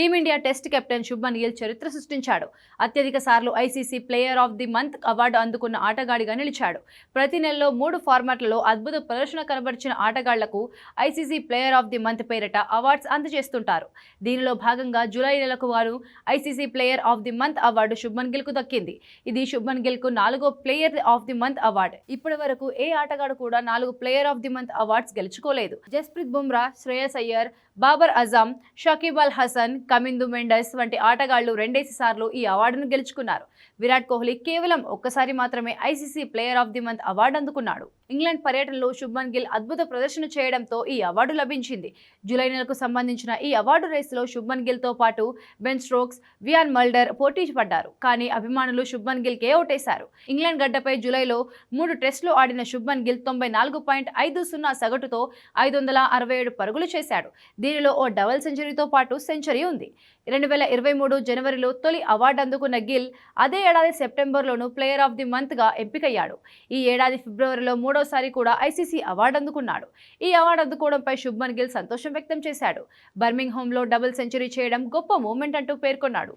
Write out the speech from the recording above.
Team India test captain Shubman Gill చరిత్ర సృష్టించాడు. అత్యధిక సార్లు ICC player of the month award అందుకున్న ఆటగాడిగా నిలిచాడు. ప్రతి నెలలో మూడు ఫార్మాట్లలో అద్భుత ప్రదర్శన కనబరిచిన ఆటగాళ్ళకు ICC player of the month పేరిట అవార్డ్స్ అందజేస్తుంటారు. దీనిలో భాగంగా జూలై నెలకు వారు ICC player of the month award Shubman గిల్కు దక్కింది. ఇది శుభ్మన్ గిల్కు నాలుగో player of the month award. ఇప్పటి వరకు ఏ ఆటగాడు కూడా నాలుగు player of the month awards గెలుచుకోలేదు. Jasprit Bumrah Shreyas Iyer Babar Azam Shakib Al Hasan Kamindu Mendis వంటి ఆటగాళ్ళు రెండేసి సార్లు ఈ అవార్డును గెలుచుకున్నారు. విరాట్ కోహ్లీ కేవలం ఒక్కసారి మాత్రమే ICC player of the month award అందుకున్నాడు. ఇంగ్లాండ్ పర్యటనలో శుభ్మన్ గిల్ అద్భుత ప్రదర్శన చేయడంతో ఈ అవార్డు లభించింది. జూలై నెలకు సంబంధించిన ఈ అవార్డు రేసులో శుభ్మన్ గిల్తో పాటు బెన్ స్ట్రోక్స్ వియాన్ మల్డర్ పోటీ పడ్డారు. కానీ అభిమానులు శుభ్మన్ గిల్కే ఓటేశారు. ఇంగ్లాండ్ గడ్డపై జూలైలో మూడు టెస్టులు ఆడిన శుభ్మన్ గిల్ తొంభై నాలుగు పాయింట్ ఐదు సున్నా సగటుతో ఐదు వందల అరవై ఏడు పరుగులు చేశాడు. దీనిలో ఓ డబుల్ సెంచరీతో పాటు సెంచరీ ఉంది. రెండు వేల ఇరవై మూడు జనవరిలో తొలి అవార్డు అందుకున్న గిల్ అదే ఏడాది సెప్టెంబర్లోనూ ప్లేయర్ ఆఫ్ ది మంత్గా ఎంపికయ్యాడు. ఈ ఏడాది ఫిబ్రవరిలో మూడోసారి కూడా ఐసీసీ అవార్డు అందుకున్నాడు. ఈ అవార్డు అందుకోవడంపై శుభ్మన్ గిల్ సంతోషం వ్యక్తం చేశాడు. బర్మింగ్ హోమ్లో డబుల్ సెంచరీ చేయడం గొప్ప మూమెంట్ అంటూ పేర్కొన్నాడు.